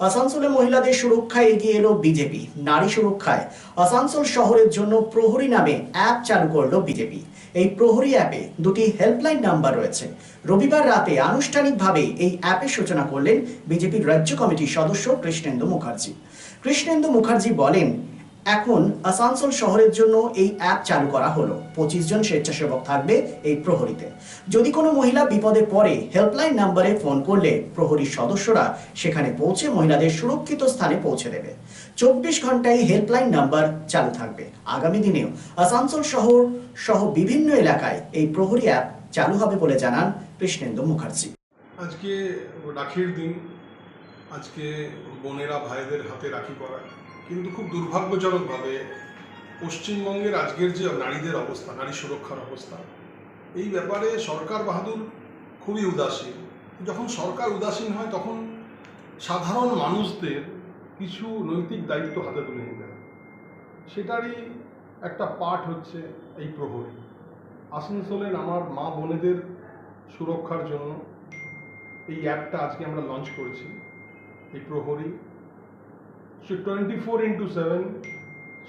আসানসোলে মহিলাদের সুরক্ষায় এগিয়ে এলো বিজেপি। নারী সুরক্ষায় আসানসোল শহরের জন্য প্রহরী নামে অ্যাপ চালু করল বিজেপি। এই প্রহরী অ্যাপে দুটি হেল্পলাইন নাম্বার রয়েছে। রবিবার রাতে আনুষ্ঠানিকভাবে এই অ্যাপের সূচনা করলেন বিজেপির রাজ্য কমিটির সদস্য কৃষ্ণেন্দু মুখার্জি। কৃষ্ণেন্দু মুখার্জি বলেন এখন আসানসোল শহরের জন্য এই অ্যাপ চালু করা হলো। পঁচিশ জন স্বেচ্ছাসেবক থাকবে এই প্রহরীতে। যদি কোনো মহিলা বিপদে পড়ে হেল্পলাইন নাম্বারে ফোন করলে প্রহরীর সদস্যরা সেখানে পৌঁছে মহিলাদের সুরক্ষিত স্থানে পৌঁছে দেবে। চব্বিশ ঘন্টায় হেল্পলাইন নাম্বার চালু থাকবে। আগামী দিনেও আসানসোল শহর সহ বিভিন্ন এলাকায় এই প্রহরী অ্যাপ চালু হবে বলে জানান কৃষ্ণেন্দু মুখার্জি। আজকে রাখির দিন। আজকে বোনেরা ভাইদের হাতে রাখি পরায়। কিন্তু খুব দুর্ভাগ্যজনকভাবে পশ্চিমবঙ্গের আজকের যে নারীদের অবস্থা, নারী সুরক্ষার অবস্থা, এই ব্যাপারে সরকার বাহাদুর খুবই উদাসীন। যখন সরকার উদাসীন হয়, তখন সাধারণ মানুষদের কিছু নৈতিক দায়িত্ব হাতে তুলে নিতে হয়। সেটারই একটা পাঠ হচ্ছে এই প্রহরী। আসানসোলের আমার মা বোনেদের সুরক্ষার জন্য এই অ্যাপটা আজকে আমরা লঞ্চ করছি, এই প্রহরী। সে টোয়েন্টি ফোর ইন্টু সেভেন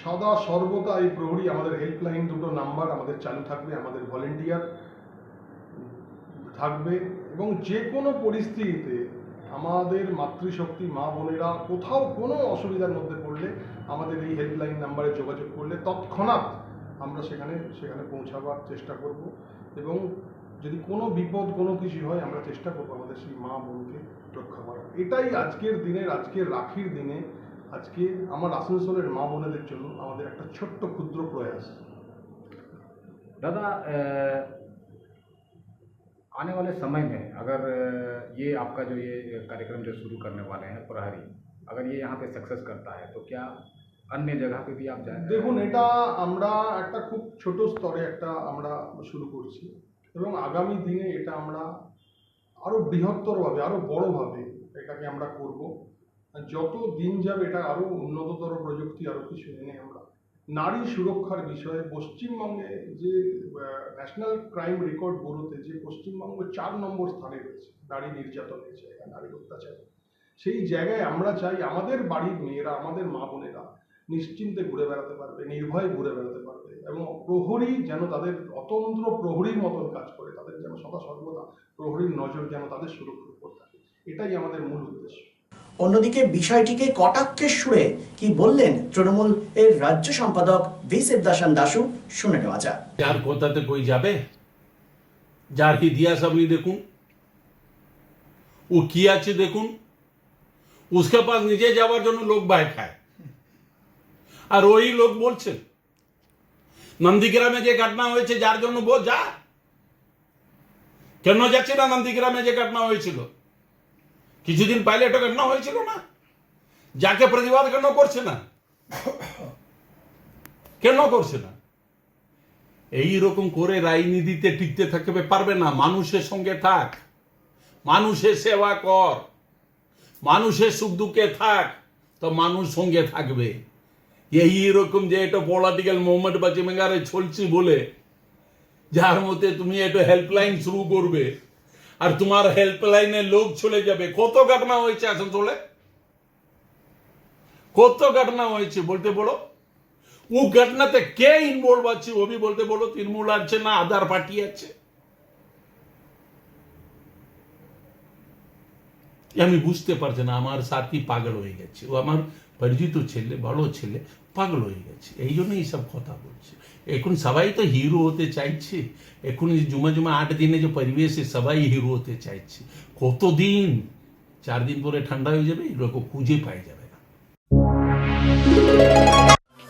সদা সর্বদা এই প্রহরী আমাদের হেল্পলাইন দুটো নাম্বার আমাদের চালু থাকবে, আমাদের ভলেন্টিয়ার থাকবে এবং যে কোনো পরিস্থিতিতে আমাদের মাতৃশক্তি, মা বোনেরা কোথাও কোনো অসুবিধার মধ্যে পড়লে আমাদের এই হেল্পলাইন নাম্বারে যোগাযোগ করলে তৎক্ষণাৎ আমরা সেখানে সেখানে পৌঁছাবার চেষ্টা করব এবং যদি কোনো বিপদ কোনো কিছু হয় আমরা চেষ্টা করব আমাদের সেই মা বোনকে রক্ষা করার। এটাই আজকের দিনের, আজকের রাখির দিনে আজকে আমার আসানসোলের মা বোনেদের জন্য আমাদের একটা ছোট্ট ক্ষুদ্র প্রয়াস दादा अ, आने वाले समय में अगर अ, ये आपका जो ये कार्यक्रम जो शुरू करने वाले हैं प्रहरी अगर ये यहाँ पे सक्सेस करता है तो क्या अन्य जगह पे भी आप जाए দেখুন এটা আমরা একটা খুব ছোট স্তরে একটা আমরা শুরু করছি এবং আগামী দিনে এটা আমরা আরও বৃহত্তরভাবে আরও বড়োভাবে এটাকে আমরা করব যত দিন যাবে এটা আরও উন্নততর প্রযুক্তি আরও কিছু এনে আমরা। নারী সুরক্ষার বিষয়ে পশ্চিমবঙ্গে যে ন্যাশনাল ক্রাইম রেকর্ড ব্যুরোতে যে পশ্চিমবঙ্গ চার নম্বর স্থানে রয়েছে, নারী নির্যাতনের জায়গা নারী অত্যাচার। সেই জায়গায় আমরা চাই আমাদের বাড়ির মেয়েরা, আমাদের মা বোনেরা নিশ্চিন্তে ঘুরে বেড়াতে পারবে, নির্ভয়ে ঘুরে বেড়াতে পারবে এবং প্রহরী যেন তাদের অতন্ত্র প্রহরীর মতন কাজ করে, তাদের যেন সদা সর্বদা প্রহরীর নজর যেন তাদের সুরক্ষার উপর থাকে। এটাই আমাদের মূল উদ্দেশ্য। অন্যদিকে বিষয়টিকে কটাক্ষে সুরে কি বললেন তৃণমূল এর রাজ্য সম্পাদক ভি শিবদাসান দাসু শুনে নেওয়া যাক। যার কথাতে কই যাবে? যার ইতিহাস আপনি দেখুন? ও কি আছে দেখুন? উসকে পাস নিজে যাওয়ার জন্য লোক বাইর খায়। আর ওই লোক বলছে, নন্দীগ্রামে যে ঘটনা হয়েছে, যার জন্য যা। কেন যাচ্ছে না নন্দীগ্রামে যে ঘটনা হয়েছিল? কিছুদিন পাইলে এটা ঘটনা হয়েছিল না? যাকে প্রতিবাদ কেন করছে না? কেন করছে না? এই রকম করে রাজনীতিতে টিকতে থাকতে পারবে না। মানুষের সঙ্গে থাক। মানুষের সেবা কর। মানুষের সুখ দুঃখে থাক। তো মানুষ সঙ্গে থাকবে। এই রকম যে এটা পলিটিক্যাল মুভমেন্ট বা চিমেঙ্গারে চলছি বলে, যার মধ্যে তুমি একটা হেল্পলাইন শুরু করবে। আর তোমার হেল্পলাইনে লোক চলে যাবে। কত ঘটনা হয়েছে আসানসোলে কত ঘটনা হয়েছে বলতে বলো। वो ঘটনাতে কে ইনভলভ আছে ও বি বলতে বলো। তৃণমূল আছে না আদার পার্টি আছে? আমি বুঝতে পারছি না, আমার সাথী পাগল হয়ে গেছে। ও আমার পরিচিত ছেলে বড় ছেলে। পাগল হয়ে গেছে। এই জন্য এইসব কথা বলছে। এখন সবাই তো হিরো হতে চাইছে। এখন জুমা জুমা আট দিনে যে পরিবেশে সবাই হিরো হতে চাইছে। কতদিন? চার দিন পরে ঠান্ডা হয়ে যাবে, এগুলোকে খুঁজে পাই যাবে না।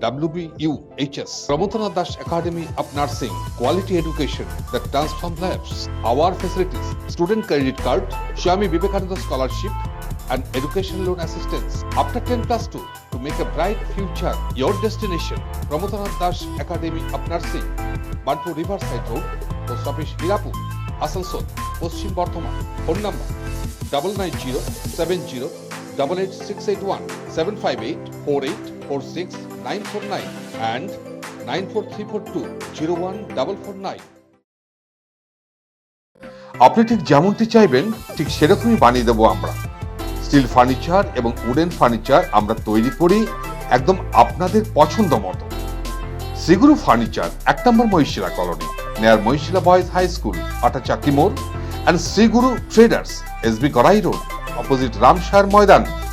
WBUHS. Pramotanath Das Academy of Nursing, quality education that transforms lives. Our facilities, student credit card, Swami Vivekananda scholarship, and education loan assistance. After 10 plus 2 to make a bright future your destination. Pramodanath Das Academy of Nursing, Banpur Riverside Road, Post Office Hirapur, Asansol, Paschim Bardhaman phone number double nine double eight six eight one seven five eight four eight four six nine four nine and nine four three four two zero one double four nine আপনি ঠিক যেমনটি চাইবেন, ঠিক সেরকমই বানিয়ে দেবো আমরা। Steel furniture এবং উডেন ফার্নিচার আমরা তৈরি করি একদম আপনাদের পছন্দ মতো। শ্রীগুরু ফার্নিচার, এক নম্বর মহিশিলা কলোনি নেয়ার মহিশিলা বয়েজ হাই স্কুল আটা চাকি মোড় and Shriguru traders S B Gorai road opposite Ramshar Maidan.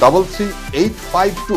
double three eight five two